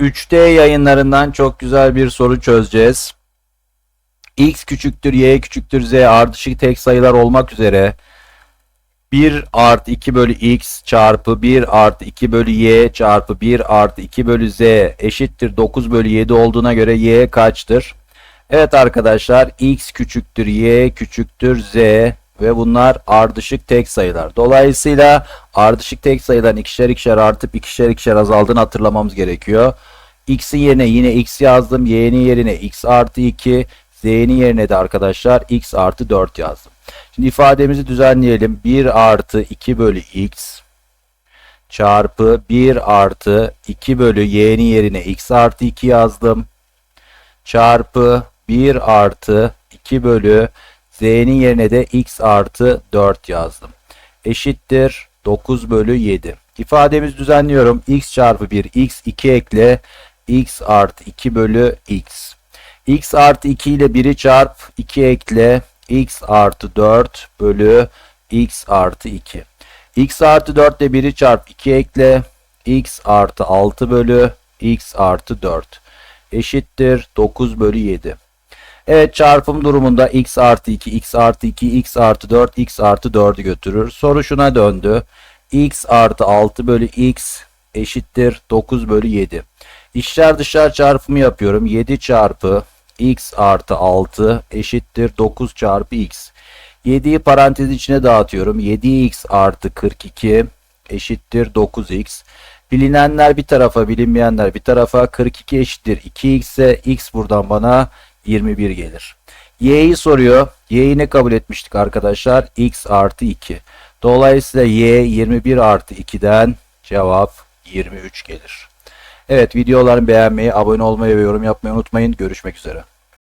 3D yayınlarından çok güzel bir soru çözeceğiz. X küçüktür, Y küçüktür, Z ardışık tek sayılar olmak üzere 1 artı 2 bölü X çarpı 1 artı 2 bölü Y çarpı 1 artı 2 bölü Z eşittir 9 bölü 7 olduğuna göre Y kaçtır? Evet arkadaşlar X küçüktür, Y küçüktür, Z ve bunlar ardışık tek sayılar. Dolayısıyla ardışık tek sayıların ikişer ikişer artıp ikişer ikişer azaldığını hatırlamamız gerekiyor. X'in yerine yine X yazdım. Y'nin yerine X artı 2. Z'nin yerine de arkadaşlar X artı 4 yazdım. Şimdi ifademizi düzenleyelim. 1 artı 2 bölü X çarpı 1 artı 2 bölü Y'nin yerine X artı 2 yazdım. Çarpı 1 artı 2 bölü Z'nin yerine de X artı 4 yazdım. Eşittir 9 bölü 7. İfademizi düzenliyorum. X çarpı 1 X 2 ekle X artı 2 bölü X. X artı 2 ile 1'i çarp 2 ekle X artı 4 bölü X artı 2. X artı 4 ile 1'i çarp 2 ekle X artı 6 bölü X artı 4 eşittir 9 bölü 7. Evet çarpım durumunda x artı 2, x artı 2, x artı 4, x artı 4'ü götürür. Soru şuna döndü. x artı 6 bölü x eşittir 9 bölü 7. İçler dışlar çarpımı yapıyorum. 7 çarpı x artı 6 eşittir 9 çarpı x. 7'yi parantez içine dağıtıyorum. 7x artı 42 eşittir 9x. Bilinenler bir tarafa, bilinmeyenler bir tarafa. 42 eşittir 2x ise x buradan bana 21 gelir. Y'yi soruyor. Y'yi ne kabul etmiştik arkadaşlar? X artı 2. Dolayısıyla Y 21 artı 2'den cevap 23 gelir. Evet videolarımı beğenmeyi, abone olmayı ve yorum yapmayı unutmayın. Görüşmek üzere.